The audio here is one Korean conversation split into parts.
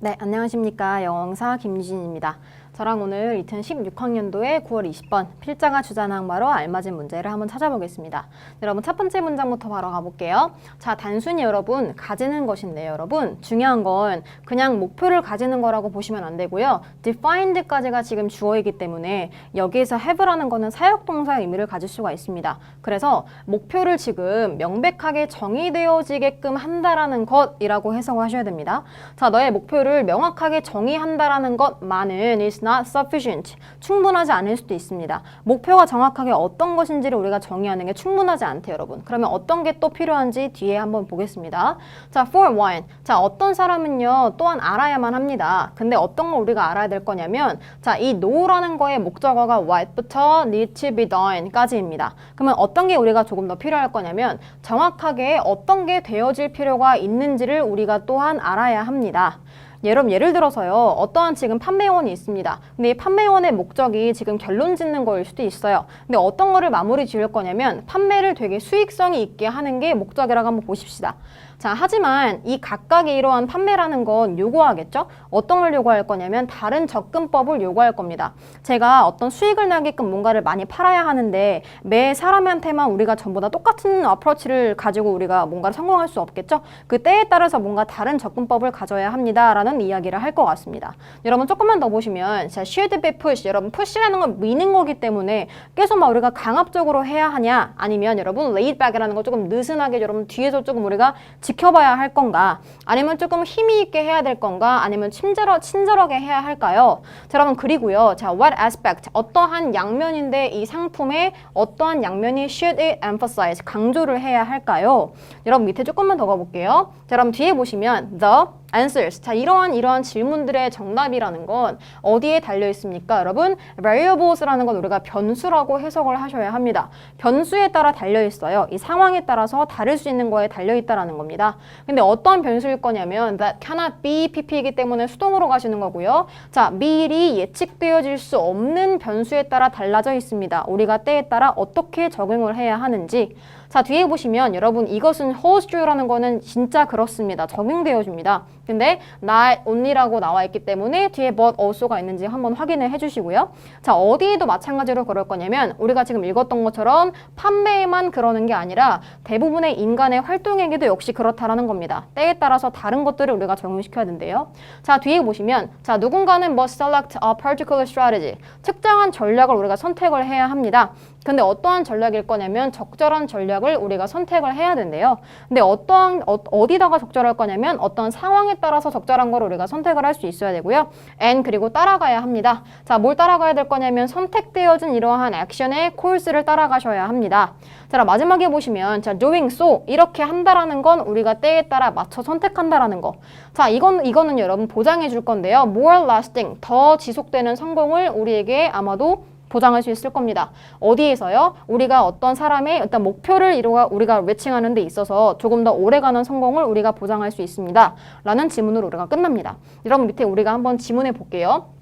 네, 안녕하십니까. 영어사 김유진입니다. 저랑 오늘 2016학년도에 9월 20번 필자가 주자는 항마로 알맞은 문제를 한번 찾아보겠습니다. 여러분 첫 번째 문장부터 바로 가볼게요. 자, 단순히 여러분 가지는 것인데요, 여러분 중요한 건 그냥 목표를 가지는 거라고 보시면 안 되고요. defined까지가 지금 주어이기 때문에 여기에서 have라는 거는 사역동사의 의미를 가질 수가 있습니다. 그래서 목표를 지금 명백하게 정의되어지게끔 한다라는 것이라고 해석을 하셔야 됩니다. 자, 너의 목표를 명확하게 정의한다라는 것만은 is not sufficient. 충분하지 않을 수도 있습니다. 목표가 정확하게 어떤 것인지를 우리가 정의하는 게 충분하지 않대요, 여러분. 그러면 어떤 게 또 필요한지 뒤에 한번 보겠습니다. 자, for one. 자, 어떤 사람은요, 또한 알아야만 합니다. 근데 어떤 걸 우리가 알아야 될 거냐면, 자, 이 know라는 거의 목적어가 what부터 need to be done까지입니다. 그러면 어떤 게 우리가 조금 더 필요할 거냐면, 정확하게 어떤 게 되어질 필요가 있는지를 우리가 또한 알아야 합니다. 예를, 예를 들어서요, 어떠한 지금 판매원이 있습니다. 근데 이 판매원의 목적이 지금 결론 짓는 거일 수도 있어요. 근데 어떤 거를 마무리 지을 거냐면, 판매를 되게 수익성이 있게 하는 게 목적이라고 한번 보십시다. 자, 하지만 이 각각의 이러한 판매라는 건 요구하겠죠? 어떤 걸 요구할 거냐면 다른 접근법을 요구할 겁니다. 제가 어떤 수익을 내게끔 뭔가를 많이 팔아야 하는데 매 사람한테만 우리가 전부 다 똑같은 어프로치를 가지고 우리가 뭔가를 성공할 수 없겠죠? 그 때에 따라서 뭔가 다른 접근법을 가져야 합니다라는 이야기를 할 것 같습니다. 여러분 조금만 더 보시면 자, be push 여러분 push라는 건 미는 거기 때문에 계속 막 우리가 강압적으로 해야 하냐 아니면 여러분 laid back이라는 거 조금 느슨하게 여러분 뒤에서 조금 우리가 지켜봐야 할 건가? 아니면 조금 힘이 있게 해야 될 건가? 아니면 친절하, 친절하게 해야 할까요? 자, 여러분 그리고요. 자, what aspect 어떠한 양면인데 이 상품의 어떠한 양면이 should it emphasize 강조를 해야 할까요? 여러분 밑에 조금만 더 가볼게요. 자, 여러분 뒤에 보시면 the answers. 자, 이러한 이러한 질문들의 정답이라는 건 어디에 달려 있습니까? 여러분, variables라는 건 우리가 변수라고 해석을 하셔야 합니다. 변수에 따라 달려 있어요. 이 상황에 따라서 다를 수 있는 거에 달려 있다라는 겁니다. 근데 어떤 변수일 거냐면 that cannot be pp이기 때문에 수동으로 가시는 거고요. 자, 미리 예측되어질 수 없는 변수에 따라 달라져 있습니다. 우리가 때에 따라 어떻게 적응을 해야 하는지 자, 뒤에 보시면 여러분 이것은 holds true라는 거는 진짜 그렇습니다. 적용되어집니다. 근데 not only라고 나와 있기 때문에 뒤에 but also가 있는지 한번 확인을 해주시고요. 자, 어디에도 마찬가지로 그럴 거냐면 우리가 지금 읽었던 것처럼 판매에만 그러는 게 아니라 대부분의 인간의 활동에게도 역시 그렇다라는 겁니다. 때에 따라서 다른 것들을 우리가 적용시켜야 된대요. 자, 뒤에 보시면 자, 누군가는 must select a particular strategy. 특정한 전략을 우리가 선택을 해야 합니다. 근데 어떠한 전략일 거냐면 적절한 전략 을 우리가 선택을 해야 된대요. 근데 어떠한 어, 어디다가 적절할 거냐면 어떤 상황에 따라서 적절한 걸 우리가 선택을 할 수 있어야 되고요. and 그리고 따라가야 합니다. 자, 뭘 따라가야 될 거냐면 선택되어진 이러한 액션의 코스를 따라가셔야 합니다. 자, 마지막에 보시면 자, doing so 이렇게 한다라는 건 우리가 때에 따라 맞춰 선택한다라는 거. 자, 이건 이거는 여러분 보장해 줄 건데요. more lasting 더 지속되는 성공을 우리에게 아마도 보장할 수 있을 겁니다. 어디에서요? 우리가 어떤 사람의 어떤 목표를 이루가 우리가 외칭하는 데 있어서 조금 더 오래가는 성공을 우리가 보장할 수 있습니다. 라는 지문으로 우리가 끝납니다. 여러분 밑에 우리가 한번 지문해 볼게요.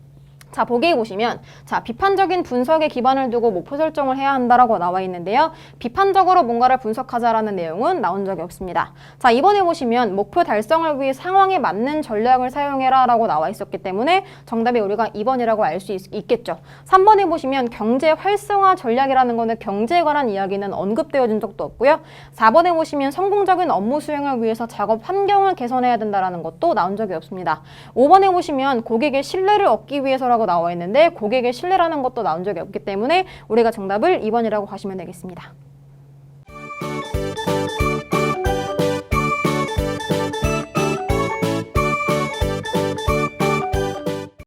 자, 보기에 보시면 자, 비판적인 분석에 기반을 두고 목표 설정을 해야 한다라고 나와 있는데요. 비판적으로 뭔가를 분석하자라는 내용은 나온 적이 없습니다. 자, 이번에 보시면 목표 달성을 위해 상황에 맞는 전략을 사용해라라고 나와 있었기 때문에 정답이 우리가 2번이라고 알 수 있겠죠. 3번에 보시면 경제 활성화 전략이라는 거는 경제에 관한 이야기는 언급되어진 적도 없고요. 4번에 보시면 성공적인 업무 수행을 위해서 작업 환경을 개선해야 된다라는 것도 나온 적이 없습니다. 5번에 보시면 고객의 신뢰를 얻기 위해서 라고 나와 있는데 고객의 신뢰라는 것도 나온 적이 없기 때문에 우리가 정답을 2번이라고 하시면 되겠습니다.